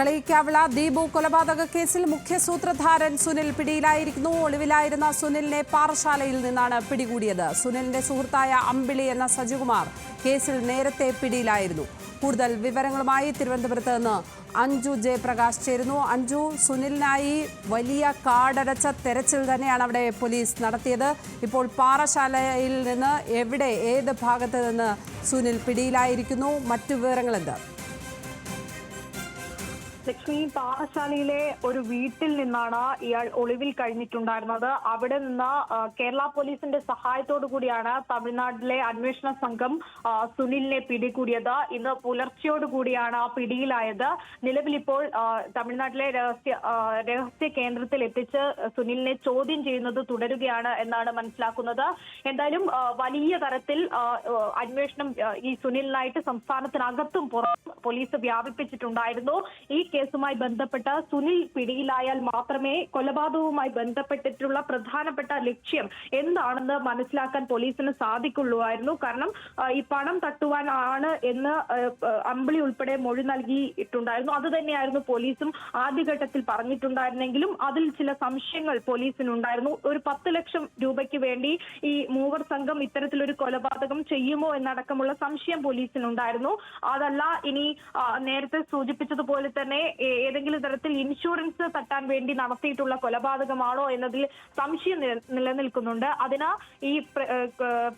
കളിയിക്കാവിള ദീപു കൊലപാതക കേസിൽ മുഖ്യ സൂത്രധാരൻ സുനിൽ പിടിയിലായിരിക്കുന്നു. ഒളിവിലായിരുന്ന സുനിലിനെ പാറശാലയിൽ നിന്നാണ് പിടികൂടിയത്. സുനിലിന്റെ സുഹൃത്തായ അമ്പിളി എന്ന സജികുമാർ കേസിൽ നേരത്തെ പിടിയിലായിരുന്നു. കൂടുതൽ വിവരങ്ങളുമായി തിരുവനന്തപുരത്ത് നിന്ന് അഞ്ജു ജയപ്രകാശ് ചേരുന്നു. അഞ്ജു സുനിലിനായി വലിയ കാടടച്ച തെരച്ചിൽ തന്നെയാണ് അവിടെ പോലീസ് നടത്തിയത്. ഇപ്പോൾ പാറശാലയിൽ നിന്ന് എവിടെ ഏത് ഭാഗത്ത് നിന്ന് സുനിൽ പിടിയിലായിരിക്കുന്നു? മറ്റു വിവരങ്ങൾ ലക്ഷ്മി പാറശാലയിലെ ഒരു വീട്ടിൽ നിന്നാണ് ഇയാൾ ഒളിവിൽ കഴിഞ്ഞിട്ടുണ്ടായിരുന്നത്. അവിടെ നിന്ന് കേരള പോലീസിന്റെ സഹായത്തോടു കൂടിയാണ് തമിഴ്നാട്ടിലെ അന്വേഷണ സംഘം സുനിലിനെ പിടികൂടിയത്. ഇന്ന് പുലർച്ചെയോടുകൂടിയാണ് ആ പിടിയിലായത്. നിലവിൽ ഇപ്പോൾ തമിഴ്നാട്ടിലെ രഹസ്യ രഹസ്യ കേന്ദ്രത്തിൽ എത്തിച്ച് സുനിലിനെ ചോദ്യം ചെയ്യുന്നത് തുടരുകയാണ് എന്നാണ് മനസ്സിലാക്കുന്നത്. എന്തായാലും വലിയ തരത്തിൽ അന്വേഷണം ഈ സുനിലിനായിട്ട് സംസ്ഥാനത്തിനകത്തും പുറത്തും പോലീസ് വ്യാപിപ്പിച്ചിട്ടുണ്ടായിരുന്നു. ഈ കേസുമായി ബന്ധപ്പെട്ട് സുനിൽ പിടിയിലായാൽ മാത്രമേ കൊലപാതകവുമായി ബന്ധപ്പെട്ടിട്ടുള്ള പ്രധാനപ്പെട്ട ലക്ഷ്യം എന്താണെന്ന് മനസ്സിലാക്കാൻ പോലീസിന് സാധിക്കുള്ളൂ കാരണം ഈ പണം തട്ടുവാൻ ആണ് എന്ന് അമ്പിളി ഉൾപ്പെടെ മൊഴി നൽകിയിട്ടുണ്ടായിരുന്നു. അത് തന്നെയായിരുന്നു പോലീസും ആദ്യഘട്ടത്തിൽ പറഞ്ഞിട്ടുണ്ടായിരുന്നെങ്കിലും അതിൽ ചില സംശയങ്ങൾ പോലീസിനുണ്ടായിരുന്നു. ഒരു പത്ത് ലക്ഷം രൂപയ്ക്ക് വേണ്ടി ഈ മൂവർ സംഘം ഇത്തരത്തിലൊരു കൊലപാതകം ചെയ്യുമോ എന്നടക്കമുള്ള സംശയം പോലീസിനുണ്ടായിരുന്നു. അതല്ല ഇനി നേരത്തെ സൂചിപ്പിച്ചതുപോലെ തന്നെ ഏതെങ്കിലും തരത്തിൽ ഇൻഷുറൻസ് തട്ടാൻ വേണ്ടി നടത്തിയിട്ടുള്ള കൊലപാതകമാണോ എന്നതിൽ സംശയം നില- നിലനിൽക്കുന്നുണ്ട്. അതിന് ഈ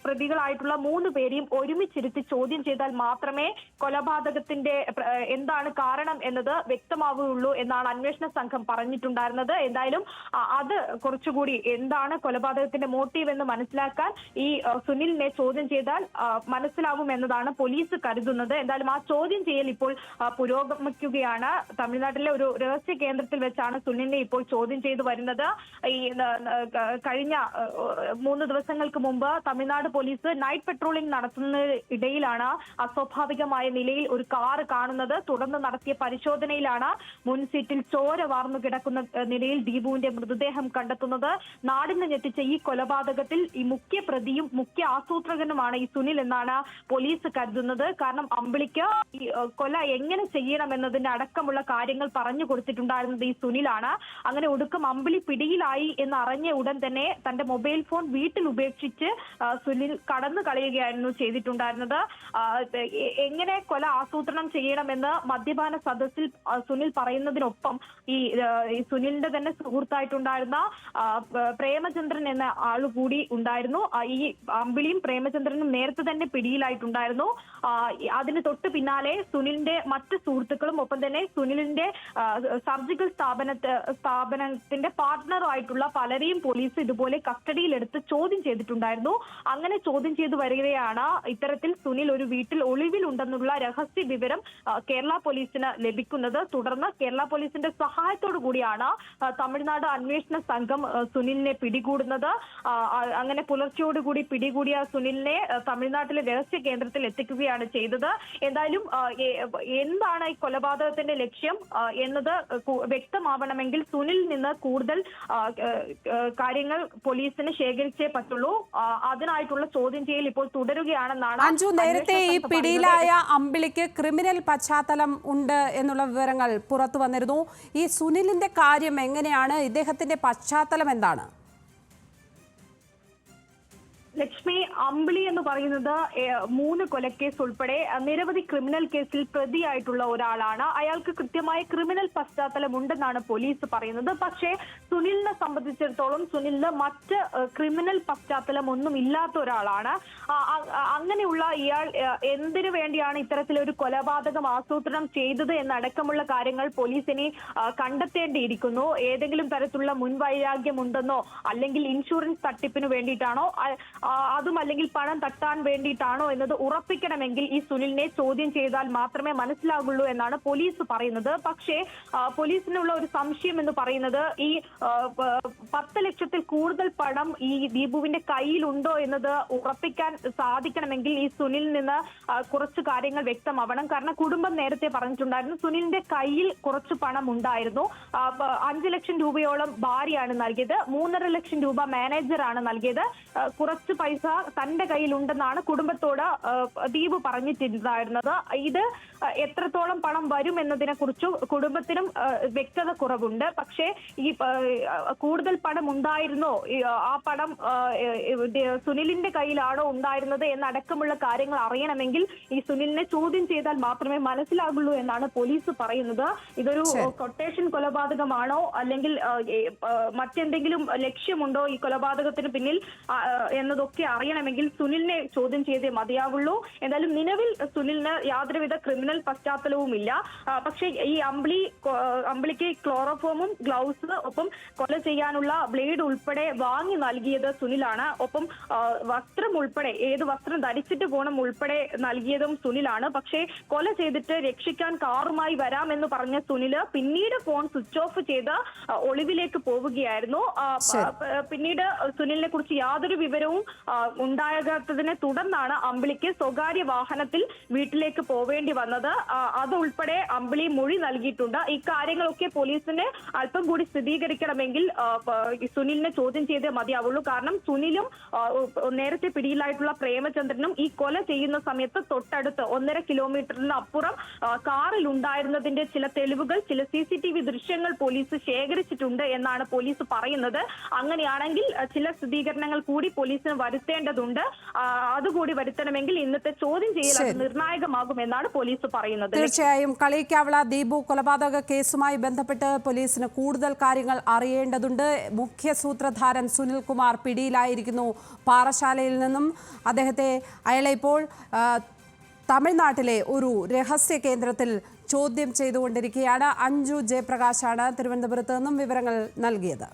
പ്രതികളായിട്ടുള്ള മൂന്ന് പേരെയും ഒരുമിച്ചിരുത്തി ചോദ്യം ചെയ്താൽ മാത്രമേ കൊലപാതകത്തിന്റെ എന്താണ് കാരണം എന്നത് വ്യക്തമാവുകയുള്ളൂ എന്നാണ് അന്വേഷണ സംഘം പറഞ്ഞിട്ടുണ്ടായിരുന്നത്. എന്തായാലും അത് കുറച്ചുകൂടി എന്താണ് കൊലപാതകത്തിന്റെ മോട്ടീവ് എന്ന് മനസ്സിലാക്കാൻ ഈ സുനിലിനെ ചോദ്യം ചെയ്താൽ മനസ്സിലാവും എന്നതാണ് പോലീസ് കരുതുന്നത്. എന്തായാലും ആ ചോദ്യം ചെയ്യൽ ഇപ്പോൾ പുരോഗമിക്കുകയാണ്. തമിഴ്നാട്ടിലെ ഒരു രഹസ്യ കേന്ദ്രത്തിൽ വെച്ചാണ് സുനിലിനെ ഇപ്പോൾ ചോദ്യം ചെയ്തു വരുന്നത്. ഈ കഴിഞ്ഞ മൂന്ന് ദിവസങ്ങൾക്ക് മുമ്പ് തമിഴ്നാട് പോലീസ് നൈറ്റ് പെട്രോളിംഗ് ഇടയിലാണ് അസ്വാഭാവികമായ നിലയിൽ ഒരു കാർ കാണുന്നത്. തുടർന്ന് നടത്തിയ പരിശോധനയിലാണ് മുൻ സീറ്റിൽ ചോര വാർന്നു കിടക്കുന്ന നിലയിൽ ദീപുവിന്റെ മൃതദേഹം കണ്ടെത്തുന്നത്. നാടിന് ഞെട്ടിച്ച ഈ കൊലപാതകത്തിൽ ഈ മുഖ്യ പ്രതിയും മുഖ്യ ആസൂത്രകനുമാണ് ഈ സുനിൽ എന്നാണ് പോലീസ് കരുതുന്നത്. കാരണം അമ്പിളിക്ക് കൊല എങ്ങനെ ചെയ്യണമെന്നതിന്റെ അടക്കമുള്ള കാര്യങ്ങൾ പറഞ്ഞു കൊടുത്തിട്ടുണ്ടായിരുന്നത് ഈ സുനിലാണ്. അങ്ങനെ ഒടുക്കം അമ്പിളി പിടിയിലായി എന്ന് അറിഞ്ഞ ഉടൻ തന്നെ തന്റെ മൊബൈൽ ഫോൺ വീട്ടിൽ ഉപേക്ഷിച്ച് സുനിൽ കടന്നു കളയുകയായിരുന്നു ചെയ്തിട്ടുണ്ടായിരുന്നത്. എങ്ങനെ കൊല ആസൂത്രണം ചെയ്യണമെന്ന് മദ്യപാന സദസ്സിൽ സുനിൽ പറയുന്നതിനൊപ്പം ഈ സുനിലിന്റെ തന്നെ സുഹൃത്തായിട്ടുണ്ടായിരുന്ന പ്രേമചന്ദ്രൻ എന്ന ആളുകൂടി ഉണ്ടായിരുന്നു. ഈ അമ്പിളിയും പ്രേമചന്ദ്രനും നേരത്തെ തന്നെ പിടിയിലായിട്ടുണ്ടായിരുന്നു. അതിന് തൊട്ട് പിന്നാലെ സുനിലിന്റെ മറ്റ് സുഹൃത്തുക്കളും ഒപ്പം തന്നെ സുനിലിന്റെ ആ, സർജിക്കൽ സ്ഥാപനത്തെ സ്ഥാപനത്തിന്റെ പാർട്ട്ണറുമായിട്ടുള്ള പലരെയും പോലീസ് ഇതുപോലെ കസ്റ്റഡിയിലെടുത്ത് ചോദ്യം ചെയ്തിട്ടുണ്ടായിരുന്നു. അങ്ങനെ ചോദ്യം ചെയ്തു വരികയാണ് ഇത്തരത്തിൽ സുനിൽ ഒരു വീട്ടിൽ ഒളിവിലുണ്ടെന്നുള്ള രഹസ്യ വിവരം കേരള പോലീസിന് ലഭിക്കുന്നത്. തുടർന്ന് കേരള പോലീസിന്റെ സഹായത്തോടു കൂടിയാണ് തമിഴ്നാട് അന്വേഷണ സംഘം സുനിലിനെ പിടികൂടുന്നത്. അങ്ങനെ പുലർച്ചയോടുകൂടി പിടികൂടിയ സുനിലിനെ തമിഴ്നാട്ടിലെ രഹസ്യ കേന്ദ്രത്തിൽ എത്തിക്കുകയാണ് ചെയ്തത്. എന്തായാലും എന്താണ് ഈ കൊലപാതകത്തിന്റെ ലക്ഷ്യം? ആ, എന്നത് വ്യക്തമാവണമെങ്കിൽ സുനിൽ നിന്ന് കൂടുതൽ കാര്യങ്ങൾ പോലീസിന് ശേഖരിച്ചേ പറ്റുള്ളൂ. അതിനായിട്ടുള്ള ചോദ്യം ചെയ്യൽ ഇപ്പോൾ തുടരുകയാണെന്നാണ് അഞ്ജു നേരത്തെ ഈ പിടിയിലായ അമ്പിളിക്ക് ക്രിമിനൽ പശ്ചാത്തലം ഉണ്ട് എന്നുള്ള വിവരങ്ങൾ പുറത്തു വന്നിരുന്നു. ഈ സുനിലിന്റെ കാര്യം എങ്ങനെയാണ്? ഇദ്ദേഹത്തിന്റെ പശ്ചാത്തലം എന്താണ്? ലക്ഷ്മി അമ്പിളി എന്ന് പറയുന്നത് മൂന്ന് കൊലക്കേസ് ഉൾപ്പെടെ നിരവധി ക്രിമിനൽ കേസിൽ പ്രതിയായിട്ടുള്ള ഒരാളാണ്. അയാൾക്ക് കൃത്യമായ ക്രിമിനൽ പശ്ചാത്തലം ഉണ്ടെന്നാണ് പോലീസ് പറയുന്നത്. പക്ഷേ സുനിലിനെ സംബന്ധിച്ചിടത്തോളം സുനിലിന് മറ്റ് ക്രിമിനൽ പശ്ചാത്തലം ഒന്നും ഇല്ലാത്ത ഒരാളാണ്. അങ്ങനെയുള്ള ഇയാൾ എന്തിനു വേണ്ടിയാണ് ഇത്തരത്തിലൊരു കൊലപാതകം ആസൂത്രണം ചെയ്തത് എന്നടക്കമുള്ള കാര്യങ്ങൾ പോലീസിനെ കണ്ടെത്തേണ്ടിയിരിക്കുന്നു. ഏതെങ്കിലും തരത്തിലുള്ള മുൻവൈരാഗ്യമുണ്ടെന്നോ അല്ലെങ്കിൽ ഇൻഷുറൻസ് തട്ടിപ്പിന് വേണ്ടിയിട്ടാണോ അതും അല്ലെങ്കിൽ പണം തട്ടാൻ വേണ്ടിയിട്ടാണോ എന്നത് ഉറപ്പിക്കണമെങ്കിൽ ഈ സുനിലിനെ ചോദ്യം ചെയ്താൽ മാത്രമേ മനസ്സിലാകുള്ളൂ എന്നാണ് പോലീസ് പറയുന്നത്. പക്ഷേ പോലീസിനുള്ള ഒരു സംശയം എന്ന് പറയുന്നത് ഈ പത്ത് ലക്ഷത്തിൽ കൂടുതൽ പണം ഈ ദീപുവിന്റെ കയ്യിലുണ്ടോ എന്നത് ഉറപ്പിക്കാൻ സാധിക്കണമെങ്കിൽ ഈ സുനിൽ നിന്ന് കുറച്ച് കാര്യങ്ങൾ വ്യക്തമാവണം. കാരണം കുടുംബം നേരത്തെ പറഞ്ഞിട്ടുണ്ടായിരുന്നു സുനിലിന്റെ കയ്യിൽ കുറച്ച് പണം ഉണ്ടായിരുന്നു. അഞ്ചു ലക്ഷം രൂപയോളം ഭാര്യയാണ് നൽകിയത്. മൂന്നര ലക്ഷം രൂപ മാനേജറാണ് നൽകിയത്. ആ, കുറച്ച് പൈസ തന്റെ കയ്യിലുണ്ടെന്നാണ് കുടുംബത്തോട് ദീപ് പറഞ്ഞിട്ടുണ്ടായിരുന്നത്. ഇത് എത്രത്തോളം പണം വരും എന്നതിനെ കുറിച്ച് കുടുംബത്തിനും വ്യക്തത കുറവുണ്ട്. പക്ഷേ ഈ കൂടുതൽ പണം ഉണ്ടായിരുന്നോ? ആ പണം സുനിലിന്റെ കയ്യിലാണോ ഉണ്ടായിരുന്നത് എന്നടക്കമുള്ള കാര്യങ്ങൾ അറിയണമെങ്കിൽ ഈ സുനിലിനെ ചോദ്യം ചെയ്താൽ മാത്രമേ മനസ്സിലാകുള്ളൂ എന്നാണ് പോലീസ് പറയുന്നത്. ഇതൊരു. കൊട്ടേഷൻ കൊലപാതകമാണോ? അല്ലെങ്കിൽ മറ്റെന്തെങ്കിലും ലക്ഷ്യമുണ്ടോ ഈ കൊലപാതകത്തിന് പിന്നിൽ ആ, എന്നതൊക്കെ അറിയണമെങ്കിൽ സുനിലിനെ ചോദ്യം ചെയ്തേ മതിയാവുള്ളൂ. എന്തായാലും നിലവിൽ സുനിലിന് യാതൊരുവിധ ക്രിമിനൽ പശ്ചാത്തലവും ഇല്ല പക്ഷേ ഈ അമ്പിളി അമ്പിളിക്ക് ക്ലോറോഫോമും ഗ്ലൗസ് ഒപ്പം കൊല ചെയ്യാനുള്ള ബ്ലേഡ് ഉൾപ്പെടെ വാങ്ങി നൽകിയത് സുനിലാണ്. ഒപ്പം വസ്ത്രം ഉൾപ്പെടെ ഏത് വസ്ത്രം ധരിച്ചിട്ട് പോകണം ഉൾപ്പെടെ നൽകിയതും സുനിലാണ്. പക്ഷേ കൊല ചെയ്തിട്ട് രക്ഷിക്കാൻ കാറുമായി വരാമെന്ന് പറഞ്ഞ സുനിൽ പിന്നീട് ഫോൺ സ്വിച്ച് ഓഫ് ചെയ്ത് ഒളിവിലേക്ക് പോവുകയായിരുന്നു. പിന്നീട് സുനിലിനെ കുറിച്ച് യാതൊരു വിവരവും ഉണ്ടാകാത്തതിനെ തുടർന്നാണ് അമ്പിളിക്ക് സ്വകാര്യ വാഹനത്തിൽ വീട്ടിലേക്ക് പോവേണ്ടി വന്നത്. അതുൾപ്പെടെ അമ്പിളി മൊഴി നൽകിയിട്ടുണ്ട്. ഇക്കാര്യങ്ങളൊക്കെ കാര്യങ്ങളൊക്കെ പോലീസിന് അല്പം കൂടി സ്ഥിരീകരിക്കണമെങ്കിൽ സുനിലിനെ ചോദ്യം ചെയ്തേ മതിയാവുള്ളൂ. കാരണം സുനിലും നേരത്തെ പിടിയിലായിട്ടുള്ള പ്രേമചന്ദ്രനും ഈ കൊല ചെയ്യുന്ന സമയത്ത് തൊട്ടടുത്ത് ഒന്നര കിലോമീറ്ററിന് അപ്പുറം കാറിൽ ഉണ്ടായിരുന്നതിന്റെ ചില തെളിവുകൾ ചില സി സി ടി വി ദൃശ്യങ്ങൾ പോലീസ് ശേഖരിച്ചിട്ടുണ്ട് എന്നാണ് പോലീസ് പറയുന്നത്. അങ്ങനെയാണെങ്കിൽ ചില സ്ഥിരീകരണങ്ങൾ കൂടി പോലീസിന് വരുത്തേണ്ടതുണ്ട്. അതുകൂടി വരുത്തണമെങ്കിൽ ഇന്നത്തെ ചോദ്യം ചെയ്യൽ അത് എന്നാണ് നിർണായകമാകുമെന്നാണ് പോലീസ് പറയുന്നത്. തീർച്ചയായും കളിക്കാവള ദീപു കൊലപാതക കേസുമായി ബന്ധപ്പെട്ട് പോലീസിന് കൂടുതൽ കാര്യങ്ങൾ അറിയേണ്ടതുണ്ട്. മുഖ്യ സൂത്രധാരൻ സുനിൽ കുമാർ പിടിയിലായിരിക്കുന്നു പാറശാലയിൽ നിന്നും. അദ്ദേഹത്തെ അയാളെ ഇപ്പോൾ തമിഴ്നാട്ടിലെ ഒരു രഹസ്യ കേന്ദ്രത്തിൽ ചോദ്യം ചെയ്തുകൊണ്ടിരിക്കുകയാണ്. അഞ്ജു ജയപ്രകാശാണ് തിരുവനന്തപുരത്ത് നിന്നും വിവരങ്ങൾ നൽകിയത്.